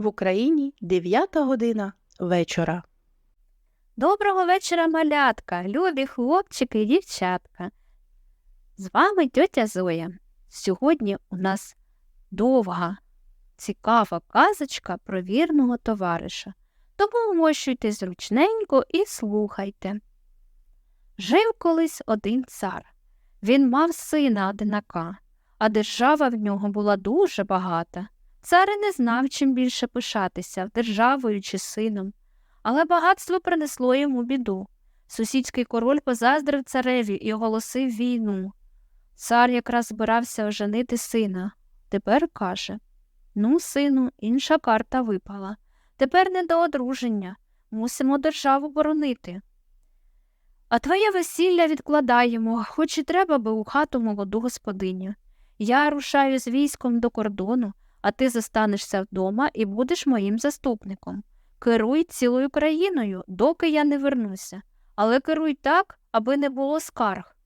В Україні 9 година вечора. Доброго вечора, малятка, любі хлопчики і дівчатка. З вами тьотя Зоя. Сьогодні у нас довга, цікава казочка про вірного товариша. Тому вмощуйте зручненько і слухайте. Жив колись один цар. Він мав сина одинака, а держава в нього була дуже багата. Цар не знав, чим більше пишатися державою чи сином. Але багатство принесло йому біду. Сусідський король позаздрив цареві і оголосив війну. Цар якраз збирався оженити сина. Тепер каже Ну, сину, інша карта випала. Тепер не до одруження. Мусимо державу боронити. А твоє весілля відкладаємо, хоч і треба би у хату молоду господиню. Я рушаю з військом до кордону, а ти зостанешся вдома і будеш моїм заступником. Керуй цілою країною, доки я не вернуся, але керуй так, аби не було скарг.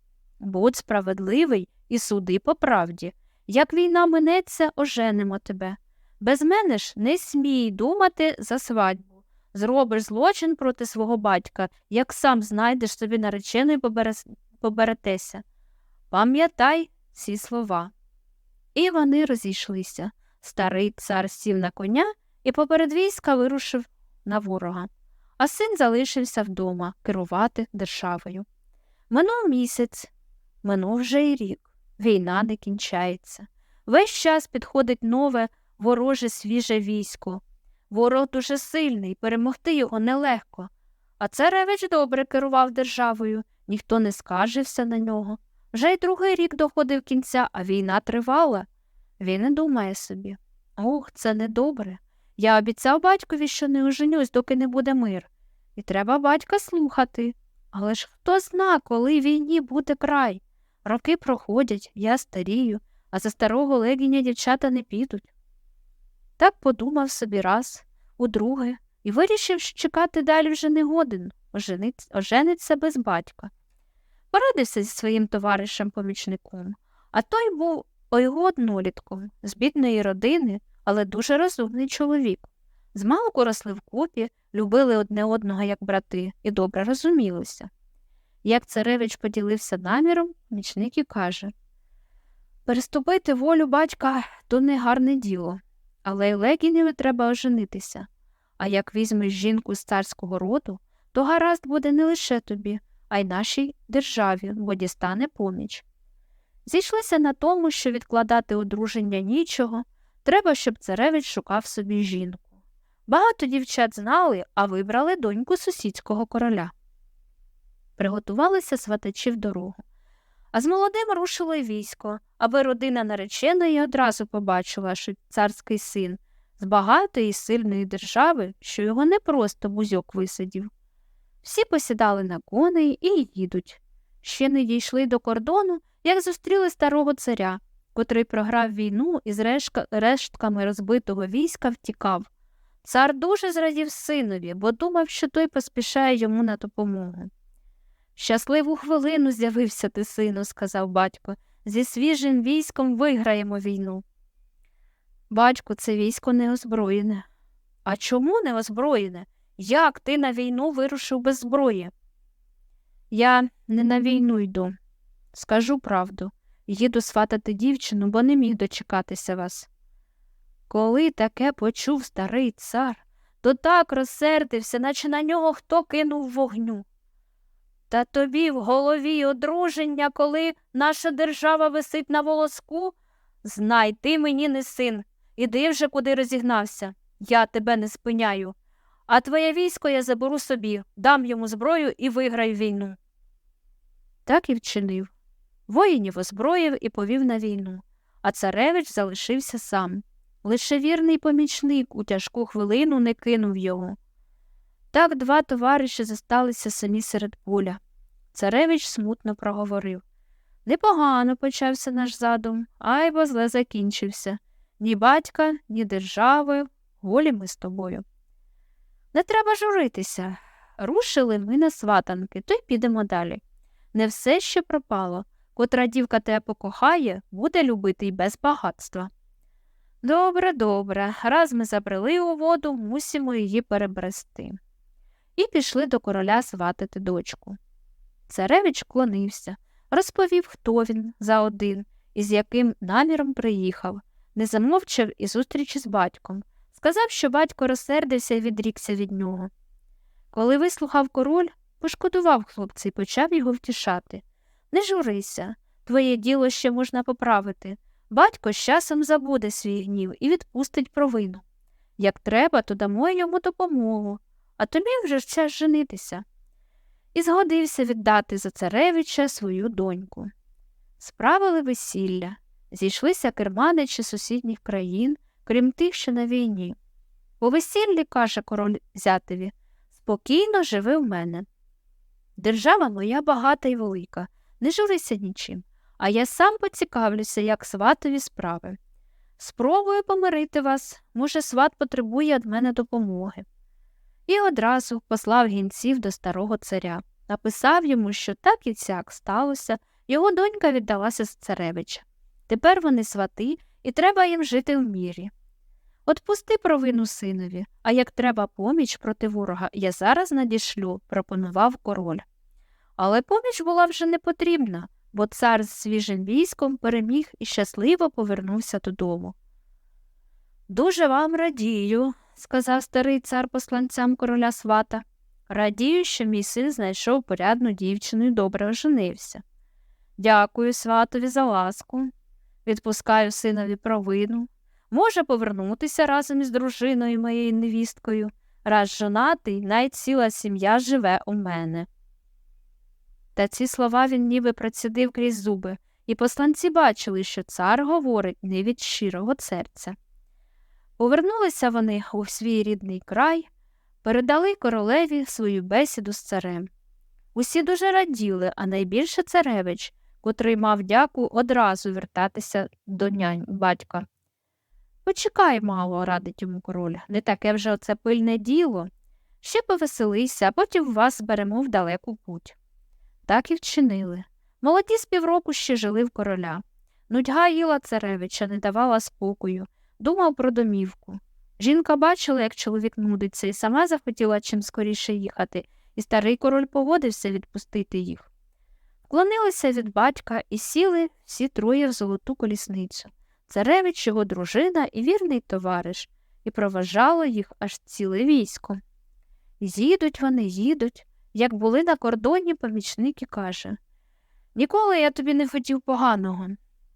Будь справедливий і суди по правді. Як війна минеться, оженимо тебе. Без мене ж не смій думати за свадьбу. Зробиш злочин проти свого батька, як сам знайдеш собі наречену і поберетеся. Пам'ятай ці слова. І вони розійшлися. Старий цар сів на коня і поперед війська вирушив на ворога, а син залишився вдома керувати державою. Минув місяць, минув вже й рік. Війна не кінчається. Весь час підходить нове вороже свіже військо. Ворог дуже сильний, перемогти його нелегко. А царевич добре керував державою, ніхто не скаржився на нього. Вже й другий рік доходив кінця, а війна тривала. Він і думає собі Ох, це недобре. Я обіцяв батькові, що не оженюсь, доки не буде мир. І треба батька слухати. Але ж хто зна, коли війні буде край? Роки проходять, я старію, а за старого легіня дівчата не підуть. Так подумав собі раз, удруге, і вирішив, що чекати далі вже не годен, ожениться, ожениться без батька. Порадився зі своїм товаришем-помічником, а той був його однолітком, з бідної родини, але дуже розумний чоловік. Змалку росли вкупі, любили одне одного як брати і добре розумілися. Як царевич поділився наміром, помічник і каже Переступити волю батька то не гарне діло, але й легіневі треба оженитися. А як візьмеш жінку з царського роду, то гаразд буде не лише тобі, а й нашій державі, бо дістане поміч. Зійшлися на тому, що відкладати одруження нічого, треба, щоб царевич шукав собі жінку. Багато дівчат знали, а вибрали доньку сусідського короля. Приготувалися сватачі в дорогу. А з молодим рушило й військо, аби родина нареченої одразу побачила, що царський син з багатої і сильної держави, що його не просто бузьок висадів. Всі посідали на коней і їдуть. Ще не дійшли до кордону, як зустріли старого царя, котрий програв війну і з рештками розбитого війська втікав. Цар дуже зрадів синові, бо думав, що той поспішає йому на допомогу. Щасливу хвилину з'явився ти, сину, сказав батько. Зі свіжим військом виграємо війну. Батько, це військо не озброєне. А чому не озброєне? Як ти на війну вирушив без зброї? Я не на війну йду. Скажу правду. Їду сватати дівчину, бо не міг дочекатися вас. Коли таке почув старий цар, то так розсердився, наче на нього хто кинув вогню. Та тобі в голові одруження, коли наша держава висить на волоску? Знай, ти мені не син. Іди вже куди розігнався. Я тебе не спиняю. А твоє військо я заберу собі, дам йому зброю і виграю війну. Так і вчинив. Воїнів озброїв і повів на війну, а царевич залишився сам. Лише вірний помічник у тяжку хвилину не кинув його. Так два товариші зосталися самі серед поля. Царевич смутно проговорив Непогано почався наш задум, ай бо зле закінчився. Ні батька, ні держави, голі ми з тобою. Не треба журитися. Рушили ми на сватанки, то й підемо далі. Не все ще пропало. Котра дівка тебе покохає, буде любити й без багатства. Добре, добре. Раз ми забрели у воду, мусимо її перебрести. І пішли до короля сватати дочку. Царевич клонився, розповів, хто він за один і з яким наміром приїхав, не замовчав і зустрічі з батьком. Сказав, що батько розсердився і відрікся від нього. Коли вислухав король, пошкодував хлопця і почав його втішати. Не журися, твоє діло ще можна поправити. Батько з часом забуде свій гнів і відпустить провину. Як треба, то дамо йому допомогу, а тобі вже ж час женитися. І згодився віддати за царевича свою доньку. Справили весілля, зійшлися керманичі сусідніх країн, крім тих, що на війні. По весіллі, каже король зятеві, спокійно живи в мене. Держава моя багата і велика, не журися нічим, а я сам поцікавлюся, як сватові справи. Спробую помирити вас, може, сват потребує від мене допомоги. І одразу послав гінців до старого царя, написав йому, що так і сяк сталося, його донька віддалася з царевича. Тепер вони свати, і треба їм жити в мірі. Отпусти провину синові, а як треба поміч проти ворога, я зараз надішлю, пропонував король. Але поміч була вже не потрібна, бо цар з свіжим військом переміг і щасливо повернувся додому. Дуже вам радію, сказав старий цар посланцям короля свата. Радію, що мій син знайшов порядну дівчину і добре оженився. Дякую сватові за ласку. Відпускаю синові провину. Може повернутися разом із дружиною моєю невісткою. Раз жонатий, навіть ціла сім'я живе у мене. Та ці слова він ніби процідив крізь зуби, і посланці бачили, що цар говорить не від щирого серця. Повернулися вони у свій рідний край, передали королеві свою бесіду з царем. Усі дуже раділи, а найбільше царевич, котрий мав дяку одразу вертатися до нянь батька. Почекай мало, радить йому король, не таке вже оце пильне діло. Ще повеселися, а потім вас беремо в далеку путь. Так і вчинили. Молоді з півроку ще жили в короля. Нудьга їла царевича, не давала спокою, думав про домівку. Жінка бачила, як чоловік нудиться, і сама захотіла чим скоріше їхати, і старий король погодився відпустити їх. Вклонилися від батька і сіли всі троє в золоту колісницю царевич, його дружина і вірний товариш, і проважало їх аж ціле військо. Їдуть вони, їдуть. Як були на кордоні, помічник і каже Ніколи я тобі не хотів поганого.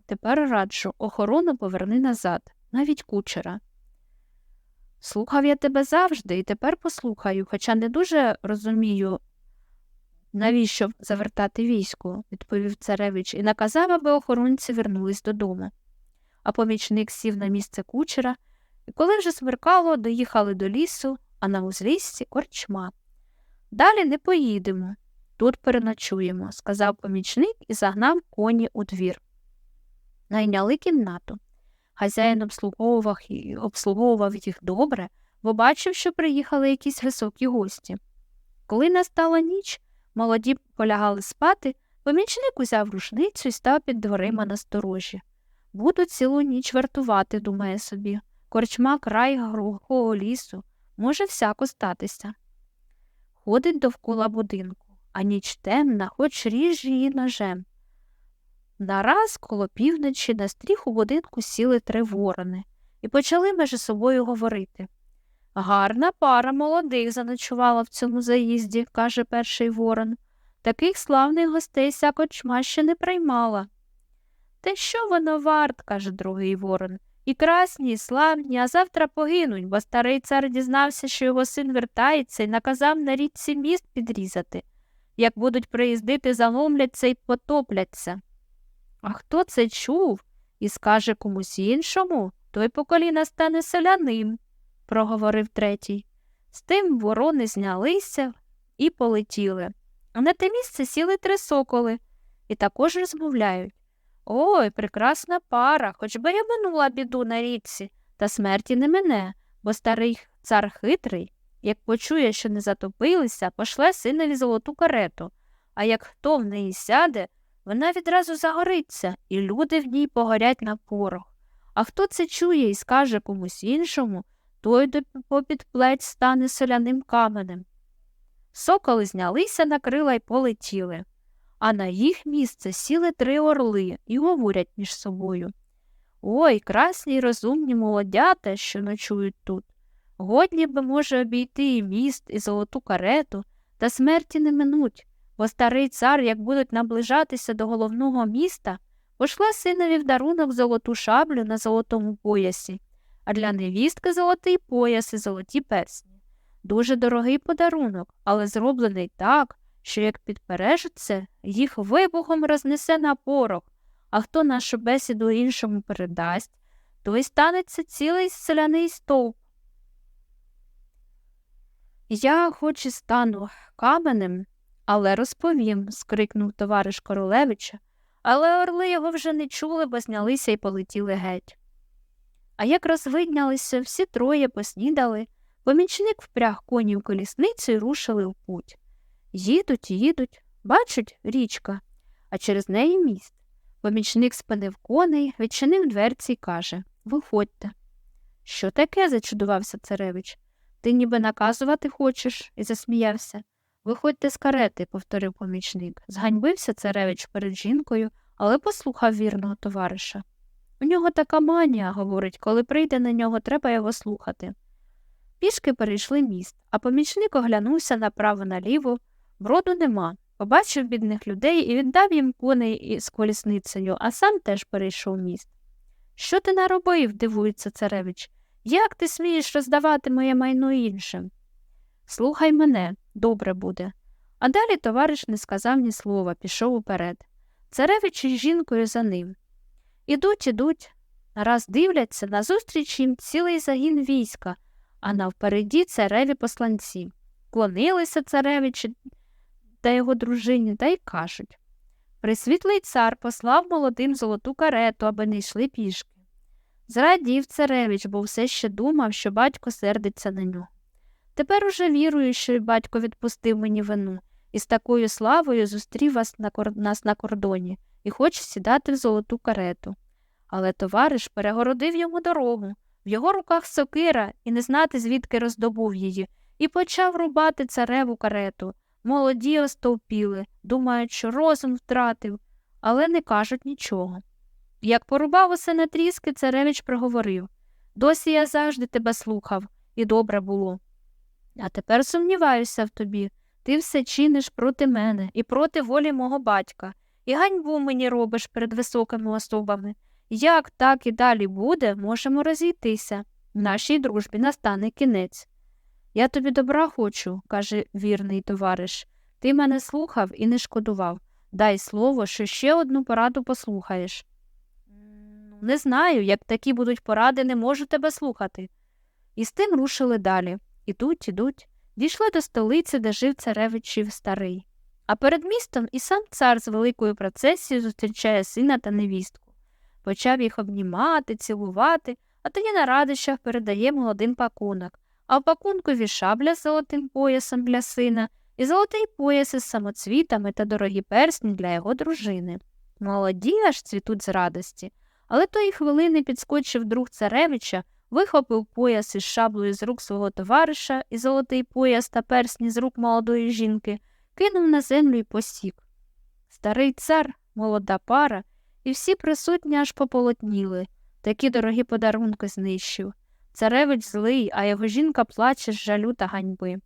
Тепер раджу, охорону поверни назад, навіть кучера. Слухав я тебе завжди і тепер послухаю, хоча не дуже розумію, навіщо завертати військо, відповів царевич і наказав, аби охоронці вернулись додому. А помічник сів на місце кучера, і коли вже смеркало, доїхали до лісу, а на узліссі корчма. Далі не поїдемо, тут переночуємо, сказав помічник і загнав коні у двір. Найняли кімнату. Хазяїн обслуговував, обслуговував їх добре, бо бачив, що приїхали якісь високі гості. Коли настала ніч, молоді полягали спати, помічник узяв рушницю і став під дверима на сторожі. Буду цілу ніч вартувати, думає собі. Корчма край глухого лісу, може всяко статися. Ходить довкола будинку, а ніч темна, хоч ріж її ножем. Нараз коло півночі на стріх у будинку сіли три ворони і почали між собою говорити. Гарна пара молодих заночувала в цьому заїзді, каже перший ворон. Таких славних гостей ся корчма ще не приймала. Та що воно варт, каже другий ворон. І красні, і славні, а завтра погинуть, бо старий цар дізнався, що його син вертається і наказав на річці міст підрізати. Як будуть приїздити, заломляться і потопляться. А хто це чув і скаже комусь іншому, той по коліна стане селяним, проговорив третій. З тим ворони знялися і полетіли. А на те місце сіли три соколи і також розмовляють. Ой, прекрасна пара, хоч би я минула біду на річці, та смерті не мене, бо старий цар хитрий, як почує, що не затопилися, пошле синові золоту карету, а як хто в неї сяде, вона відразу загориться, і люди в ній погорять на порох. А хто це чує і скаже комусь іншому, той попід плеч стане соляним каменем. Соколи знялися на крила й полетіли, а на їх місце сіли три орли і говорять між собою. Ой, красні й розумні молодята, що ночують тут. Годні би, може, обійти і міст, і золоту карету, та смерті не минуть, бо старий цар, як будуть наближатися до головного міста, пошле синові в дарунок золоту шаблю на золотому поясі, а для невістки золотий пояс і золоті персні. Дуже дорогий подарунок, але зроблений так, що як підпережеться, їх вибухом рознесе на порох, а хто нашу бесіду іншому передасть, той станеться цілий селяний стовп. Я хоч і стану каменем, але розповім, скрикнув товариш Королевича, але орли його вже не чули, бо знялися і полетіли геть. А як розвиднялися, всі троє поснідали, помічник впряг коні в колісницю і рушили в путь. Їдуть, їдуть, бачать річка, а через неї міст. Помічник спинив коней, відчинив дверці й каже Виходьте. Що таке? зачудувався царевич. Ти ніби наказувати хочеш, і засміявся. Виходьте з карети, повторив помічник. Зганьбився царевич перед жінкою, але послухав вірного товариша. У нього така манія, говорить, коли прийде на нього, треба його слухати. Пішки перейшли міст, а помічник оглянувся направо наліво, броду нема. Побачив бідних людей і віддав їм коней із колісницею, а сам теж перейшов міст. Що ти наробив? дивується царевич. Як ти смієш роздавати моє майно іншим? Слухай мене, добре буде. А далі товариш не сказав ні слова, пішов уперед. Царевич із жінкою за ним. Ідуть, ідуть, нараз дивляться, назустріч їм цілий загін війська, а навпереді цареві посланці. Клонилися царевичі та його дружині та й кажуть Присвітлий цар послав молодим золоту карету, аби не йшли пішки. Зрадів царевич, бо все ще думав, що батько сердиться на нього. Тепер уже вірую, що й батько відпустив мені вину, і з такою славою зустрів вас на кор... нас на кордоні і хоче сідати в золоту карету. Але товариш перегородив йому дорогу, в його руках сокира і не знати, звідки роздобув її, і почав рубати цареву карету. Молоді остовпіли, думають, що розум втратив, але не кажуть нічого. Як порубав усе на тріски, царевич проговорив Досі я завжди тебе слухав, і добре було. А тепер сумніваюся в тобі. Ти все чиниш проти мене і проти волі мого батька, і ганьбу мені робиш перед високими особами. Як так і далі буде, можемо розійтися. В Нашій дружбі настане кінець. Я тобі добра хочу, каже вірний товариш. Ти мене слухав і не шкодував. Дай слово, що ще одну пораду послухаєш. «Ну, Не знаю, як такі будуть поради, не можу тебе слухати. І з тим рушили далі. Ідуть, ідуть. Дійшли до столиці, де жив царевичів старий. А перед містом і сам цар з великою процесією зустрічає сина та невістку. Почав їх обнімати, цілувати, а тоді на радощах передає молодим пакунок, а в пакункові шабля з золотим поясом для сина і золотий пояс із самоцвітами та дорогі персні для його дружини. Молоді аж цвітуть з радості, але тої хвилини підскочив друг царевича, вихопив пояс із шаблею з рук свого товариша і золотий пояс та персні з рук молодої жінки, кинув на землю і посік. Старий цар, молода пара, і всі присутні аж пополотніли, такі дорогі подарунки знищив. Царевич злий, а його жінка плаче з жалю та ганьби.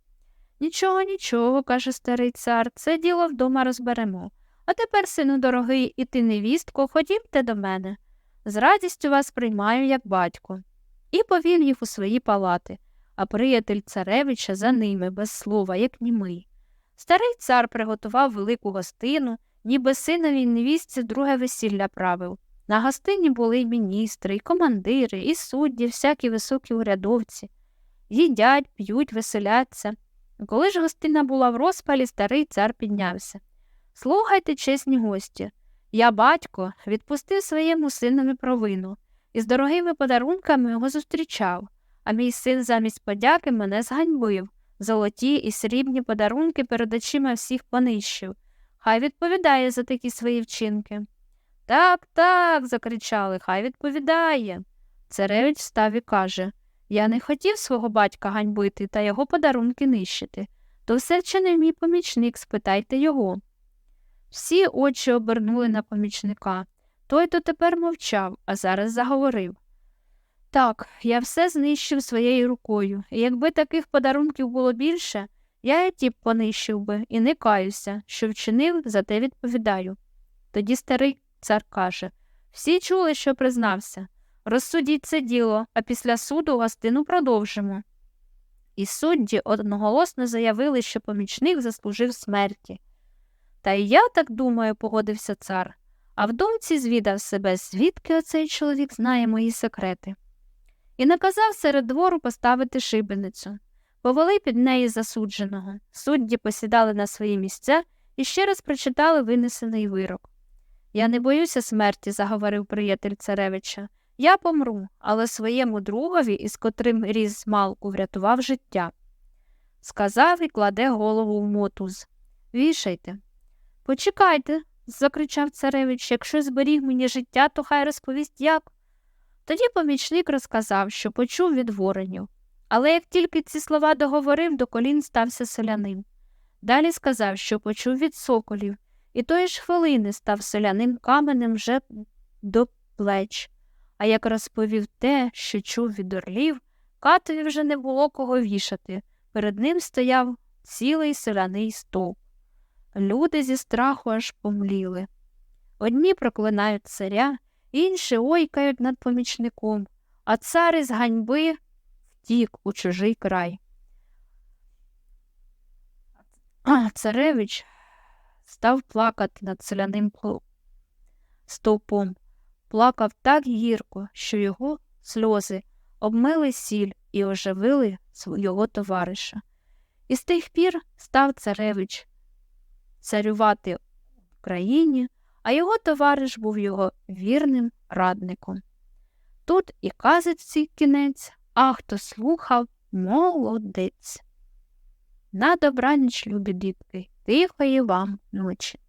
Нічого, нічого, каже старий цар, це діло вдома розберемо. А тепер, сину дорогий, і ти, невістко, ходімте до мене. З радістю вас приймаю, як батько. І повів їх у свої палати, а приятель царевича за ними, без слова, як німий. Старий цар приготував велику гостину, ніби синові невістці друге весілля правив. На гостині були й міністри, і командири, і судді, всякі високі урядовці. Їдять, п'ють, веселяться. Коли ж гостина була в розпалі, старий цар піднявся. Слухайте, чесні гості. Я, батько, відпустив своєму синові провину і з дорогими подарунками його зустрічав, а мій син замість подяки мене зганьбив, золоті і срібні подарунки перед очима всіх понищив. Хай відповідає за такі свої вчинки. Так, так, закричали, хай відповідає. Царевич встав і каже Я не хотів свого батька ганьбити та його подарунки нищити. То все чи не мій помічник, спитайте його. Всі очі обернули на помічника. Той то тепер мовчав, а зараз заговорив. Так, я все знищив своєю рукою, і якби таких подарунків було більше, я і ті понищив би і не каюся, що вчинив, за те відповідаю. Тоді старий цар каже всі чули, що признався. Розсудіть це діло, а після суду гостину продовжимо. І судді одноголосно заявили, що помічник заслужив смерті. Та й я так думаю, погодився цар, а в думці звідав себе, звідки оцей чоловік знає мої секрети. І наказав серед двору поставити шибеницю. Повели під неї засудженого. Судді посідали на свої місця і ще раз прочитали винесений вирок. Я не боюся смерті, заговорив приятель царевича. Я помру, але своєму другові, із котрим ріс малку, врятував життя. Сказав і кладе голову в мотуз. Вішайте. Почекайте, закричав царевич, якщо зберіг мені життя, то хай розповість як. Тоді помічник розказав, що почув від воронів. Але як тільки ці слова договорив, до колін стався селянин. Далі сказав, що почув від соколів, і тої ж хвилини став селяним каменем вже до плеч. А як розповів те, що чув від орлів, катові вже не було кого вішати. Перед ним стояв цілий селяний стовп. Люди зі страху аж помліли. Одні проклинають царя, інші ойкають над помічником, а цар із ганьби втік у чужий край. А царевич став плакати над селяним стовпом. Плакав так гірко, що його сльози обмили сіль і оживили свого товариша. І з тих пір став царевич царювати в країні, а його товариш був його вірним радником. Тут і казиці кінець, а хто слухав, молодець. На добраніч, любі дітки, тихої вам ночі.